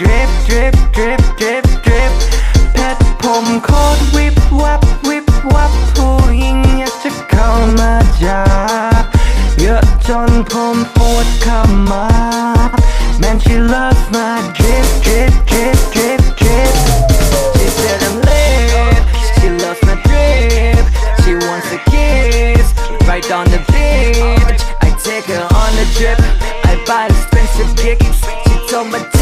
drip drip drip drip drip. เพชรผมโคตรวิบวับวิบวับผู้หญิงอยากจะเข้ามาจับเยอะจนผมปวดขมับ Man she loves my drip drip drip drip drip. She said I'm lit. She loves my drip. She wants a kiss. Right on the beach I take her on a trip. I buy expensive kicks She told my